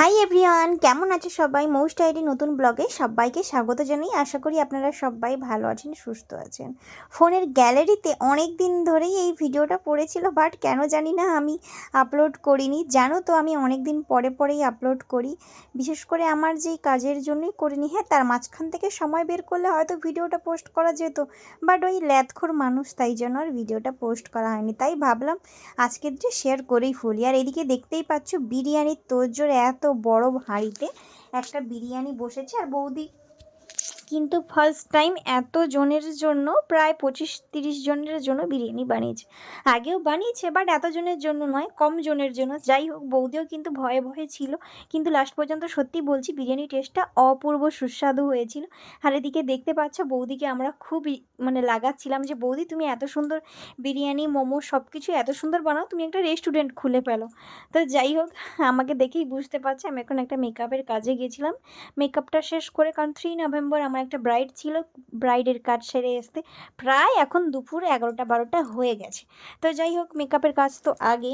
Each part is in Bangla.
হাই এভরিওয়ান কেমন আছে সবাই? মোস্ট আইডি নতুন ব্লগে সবাইকে স্বাগত জানাই। আশা করি আপনারা সবাই ভালো আছেন, সুস্থ আছেন। ফোনের গ্যালারিতে অনেক দিন ধরেই এই ভিডিওটা পড়েছিল, বাট কেন জানি না আমি আপলোড করিনি। জানো তো, আমি অনেক দিন পরে পরেই আপলোড করি। বিশেষ করে আমার যেই কাজের জন্যই করিনি হ্যাঁ তার মাঝখান থেকে সময় বের করলে হয়তো ভিডিওটা পোস্ট করা যেত, বাট ওই ল্যাথখোর মানুষ, তাই জন্য আর ভিডিওটা পোস্ট করা হয়নি। তাই ভাবলাম আজকের যে শেয়ার করেই ফেলি। আর এদিকে দেখতেই পাচ্ছ, বিরিয়ানির তোরজোর এত বড় হাঁড়িতে একটা বিরিয়ানি বসেছে আর বৌদি কিন্তু ফার্স্ট টাইম এত জনের জন্য, প্রায় পঁচিশ তিরিশ জনের জন্য বিরিয়ানি বানিয়েছে। আগেও বানিয়েছে বাট এত জনের জন্য নয়, কম জনের জন্য। যাই হোক, বৌদিও কিন্তু ভয়ে ভয়ে ছিল। কিন্তু লাস্ট পর্যন্ত সত্যি বলছি, বিরিয়ানি টেস্টটা অপূর্ব সুস্বাদু হয়েছিল। আর এদিকে দেখতে পাচ্ছ, বৌদিকে আমরা খুবই মানে লাগাচ্ছিলাম যে, বৌদি, তুমি এত সুন্দর বিরিয়ানি, মোমো সব কিছু এত সুন্দর বানাও, তুমি একটা রেস্টুরেন্ট খুলে ফেলো। তো যাই হোক, আমাকে দেখেই বুঝতে পারছি, আমি এখন একটা মেকআপের কাজে গেছিলাম। মেকআপটা শেষ করে, কারণ থ্রি নভেম্বর আমার একটা ব্রাইড ছিল ব্রাইডের কাজ সেরে আসতে প্রায় এখন দুপুর এগারোটা বারোটা হয়ে গেছে। তো যাই হোক মেকআপের কাজ তো আগে।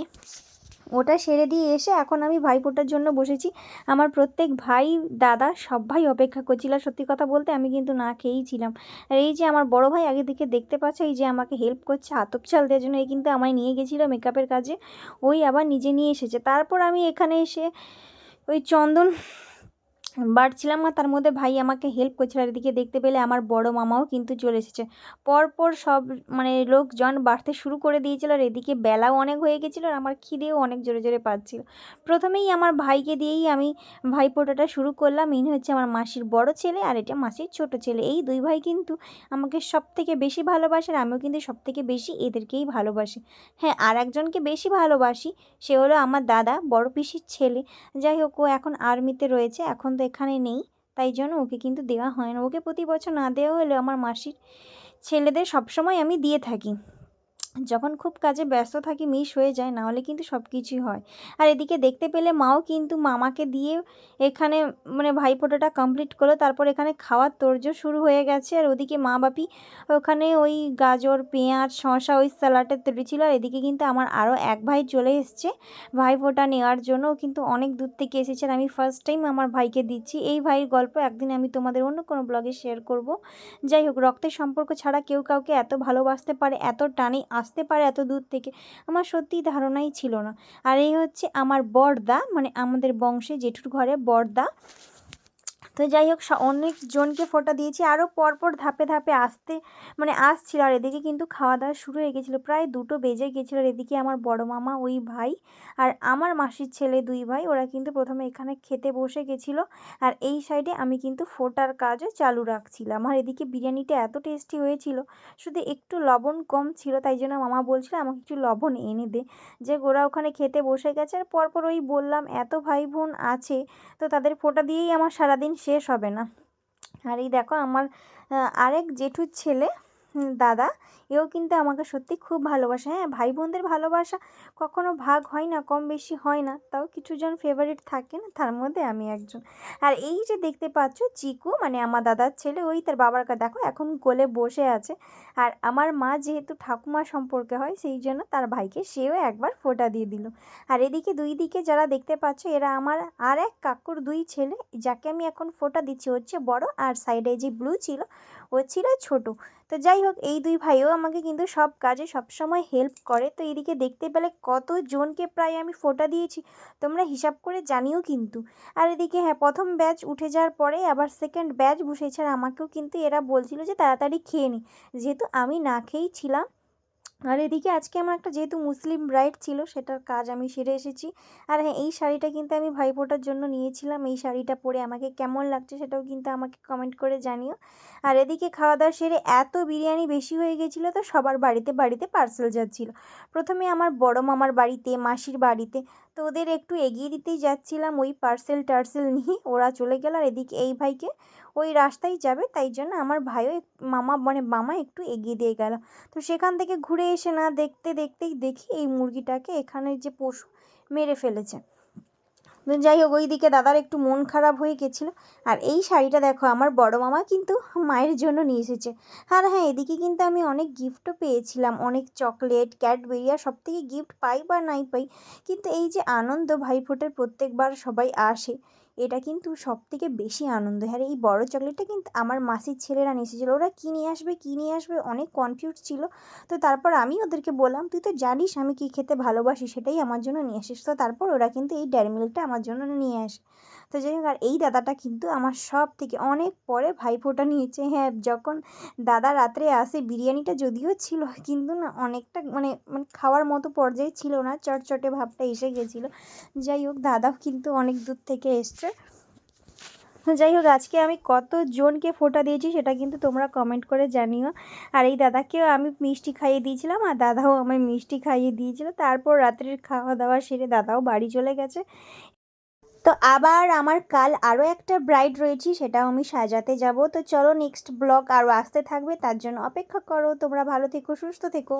ওটা সেরে দিয়ে এসে এখন আমি ভাইফোঁটার জন্য বসেছি। আমার প্রত্যেক ভাই, দাদা সব ভাই অপেক্ষা করছিল। সত্যি কথা বলতে আমি কিন্তু না খেয়েই ছিলাম। আর এই যে আমার বড় ভাই আগে দিকে দেখতে পাচ্ছে, এই যে আমাকে হেল্প করছে, আতপ চাল দেওয়ার জন্য এই কিন্তু আমায় নিয়ে গেছিল মেকআপের কাজে। ওই আবার নিজে নিয়ে এসেছে। তারপর আমি এখানে এসে ওই চন্দন বাড়ছিলাম আর তার মধ্যে ভাই আমাকে হেল্প করছিল আর এদিকে দেখতে পেলে আমার বড় মামাও কিন্তু চলে এসেছে। পরপর সব মানে লোকজন বাড়তে শুরু করে দিয়েছিল আর এদিকে বেলাও অনেক হয়ে গেছিল আর আমার খিদেও অনেক জোরে জোরে পাচ্ছিল। প্রথমেই আমার ভাইকে দিয়েই আমি ভাইফোঁটাটা শুরু করলাম। ইনি হচ্ছে আমার মাসির বড় ছেলে আর এটা মাসির ছোট ছেলে। এই দুই ভাই কিন্তু আমাকে সব থেকে বেশি ভালোবাসে আর আমিও কিন্তু সব থেকে বেশি এদেরকেই ভালোবাসি। হ্যাঁ আর একজনকে বেশি ভালোবাসি সে হলো আমার দাদা, বড় পিসির ছেলে। যাই হোক, ও এখন আর্মিতে রয়েছে। এখন তো এখানে নেই। তাই জন্য ওকে কিন্তু দেওয়া হয় না। ওকে প্রতি বছর না দেওয়া হলেও আমার মাসির ছেলেদের সবসময় আমি দিয়ে থাকি। যখন খুব কাজে ব্যস্ত থাকি, মিস হয়ে যায় না হলে কিন্তু সব কিছুই হয়। আর এদিকে দেখতে পেলে মাও কিন্তু মামাকে দিয়ে এখানে মানে ভাই ভাইফোঁটাটা কমপ্লিট করল। তারপর এখানে খাওয়ার তোড়জোড় শুরু হয়ে গেছে। আর ওদিকে মা বাপি ওখানে ওই গাজর, পেঁয়াজ, শসা, ওই স্যালাডের তৈরি ছিল। আর এদিকে কিন্তু আমার আরও এক ভাই চলে এসছে। ভাইফোঁটা নেওয়ার জন্য কিন্তু অনেক দূর থেকে এসেছে। আর আমি ফার্স্ট টাইম আমার ভাইকে দিচ্ছি। এই ভাইয়ের গল্প একদিন আমি তোমাদের অন্য কোনো ব্লগে শেয়ার করব। যাই হোক, রক্তের সম্পর্ক ছাড়া কেউ কাউকে এত ভালোবাসতে পারে, এত টানে আসতে পারে এত দূর থেকে, আমার সত্যিই ধারণাই ছিল না। আর এই হচ্ছে আমার বড়দা মানে আমাদের বংশে জেঠুর ঘরে বড়দা তো যাই হোক অনেক জনকে ফোটা দিয়েছি। আরও পরপর ধাপে ধাপে আসতে মানে আসছিল। আর এদিকে কিন্তু খাওয়া দাওয়া শুরু হয়ে গেছিল। প্রায় দুটো বেজে গেছিল। আর এদিকে আমার বড় মামা, ওই ভাই আর আমার মাসির ছেলে দুই ভাই, ওরা কিন্তু প্রথমে এখানে খেতে বসে গেছিল। আর এই সাইডে আমি কিন্তু ফোটার কাজও চালু রাখছিলাম। আর এদিকে বিরিয়ানিটা এত টেস্টি হয়েছিল, শুধু একটু লবণ কম ছিল, তাই জন্য মামা বলছিল, আমাকে একটু লবণ এনে দে। যে ওরা ওখানে খেতে বসে গেছে। আর পরপর ওই বললাম, এত ভাই বোন আছে, তো তাদের ফোটা দিয়েই আমার সারাদিন শেষ হবে না। আর এই দেখো আমার আরেক জেঠুর ছেলে দাদা, এও কিন্তু আমাকে সত্যি খুব ভালোবাসে। হ্যাঁ ভাই বোনদের ভালোবাসা কখনো ভাগ হয় না, কম বেশি হয় না, তাও কিছুজন ফেভারিট থাকে না, তার মধ্যে আমি একজন। আর এই যে দেখতে পাচ্ছ, চিকু মানে আমার দাদার ছেলে, ওই তার বাবার কাছে, দেখো, এখন গোলে বসে আছে। আর আমার মা যেহেতু ঠাকুমা সম্পর্কে হয়, সেই জন্য তার ভাইকে সেও একবার ফোটা দিয়ে দিল। আর এদিকে দুই দিকে যারা দেখতে পাচ্ছ, এরা আমার আর এক কাকুর দুই ছেলে, যাকে আমি এখন ফোটা দিচ্ছি। হচ্ছে বড়, আর সাইডে যে ব্লু ছিল, ও ছিল ছোট। তো যাই হোক, এই দুই ভাইও আমাকে কিন্তু সব কাজে সবসময় হেল্প করে। তো এদিকে দেখতে পেলে কত জনকে প্রায় আমি ফোটা দিয়েছি, তোমরা হিসাব করে জানিও কিন্তু। আর এদিকে হ্যাঁ প্রথম ব্যাচ উঠে যাওয়ার পরে আবার সেকেন্ড ব্যাচ বসেছে আর আমাকেও কিন্তু এরা বলছিল যে তাড়াতাড়ি খেয়ে নি। যেহেতু আমি না খেয়েই ছিলাম আর এদিকে আজকে আমার একটা যেহেতু মুসলিম ব্রাইড ছিল, সেটার কাজ আমি সেরে এসেছি। আর হ্যাঁ এই শাড়িটা কিন্তু আমি ভাইফোঁটার জন্য নিয়েছিলাম। এই শাড়িটা পরে আমাকে কেমন লাগছে সেটাও কিন্তু আমাকে কমেন্ট করে জানিও। আর এদিকে খাওয়া দাওয়া সেরে এত বিরিয়ানি বেশি হয়ে গেছিল তো সবার বাড়িতে বাড়িতে পার্সেল যাচ্ছিল। প্রথমে আমার বড় মামার বাড়িতে, মাসির বাড়িতে, তো ওদের একটু এগিয়ে দিতেই যাচ্ছিলাম ওই পার্সেল টার্সেল নিয়ে। ওরা চলে গেল আর এদিকে এই ভাইকে ওই রাস্তায় যাবে, তাই জন্য আমার ভাইও মামা মানে মামা একটু এগিয়ে দিয়ে গেল। তো সেখান থেকে ঘুরে এসে না দেখতে দেখতেই দেখি এই মুরগিটাকে এখানে যে পশু মেরে ফেলেছে। যাই হোক, ওইদিকে দাদার একটু মন খারাপ হয়ে গেছিল। আর এই শাড়িটা দেখো, আমার বড় মামা কিন্তু মায়ের জন্য নিয়ে এসেছে। আর হ্যাঁ এদিকে কিন্তু আমি অনেক গিফটও পেয়েছিলাম, অনেক চকলেট ক্যাডবেরি আর সব থেকে গিফট পাই বা নাই পাই, কিন্তু এই যে আনন্দ ভাইফোঁটার প্রত্যেকবার সবাই আসে। এটা কিন্তু সব থেকে বেশি আনন্দ। আর এই বড় চকলেটটা কিন্তু আমার মাসির ছেলেরা নিয়ে এসেছিল ওরা কী নিয়ে আসবে, কী নিয়ে আসবে, অনেক কনফিউজ ছিল। তো তারপর আমি ওদেরকে বললাম, তুই তো জানিস আমি কী খেতে ভালোবাসি, সেটাই আমার জন্য নিয়ে আসিস। তো তারপর ওরা কিন্তু এই ডেয়ারি মিল্কটা আমার জন্য নিয়ে আসে। তো যাই হোক, আর এই দাদাটা কিন্তু আমার সব থেকে অনেক পরে ভাইফোঁটা নিয়েছে। হ্যাঁ যখন দাদা রাত্রে আসে, বিরিয়ানিটা যদিও ছিল, কিন্তু না অনেকটা মানে মানে খাওয়ার মতো পর্যায়ে ছিল না, চটচটে ভাবটা এসে গেছিল। যাই হোক, দাদাও কিন্তু অনেক দূর থেকে এসছে। যাই হোক, আজকে আমি কতজনকে ফোঁটা দিয়েছি সেটা কিন্তু তোমরা কমেন্ট করে জানিও। আর এই দাদাকেও আমি মিষ্টি খাইয়ে দিয়েছিলাম, আর দাদাও আমায় মিষ্টি খাইয়ে দিয়েছিল। তারপর রাত্রের খাওয়া দাওয়া সেরে দাদাও বাড়ি চলে গেছে। তো আবার আমার কাল আরও একটা ব্রাইড রয়েছি, সেটাও আমি সাজাতে যাব। তো চলো নেক্সট ব্লগ আরও আসতে থাকবে, তার জন্য অপেক্ষা করো। তোমরা ভালো থেকো, সুস্থ থেকো।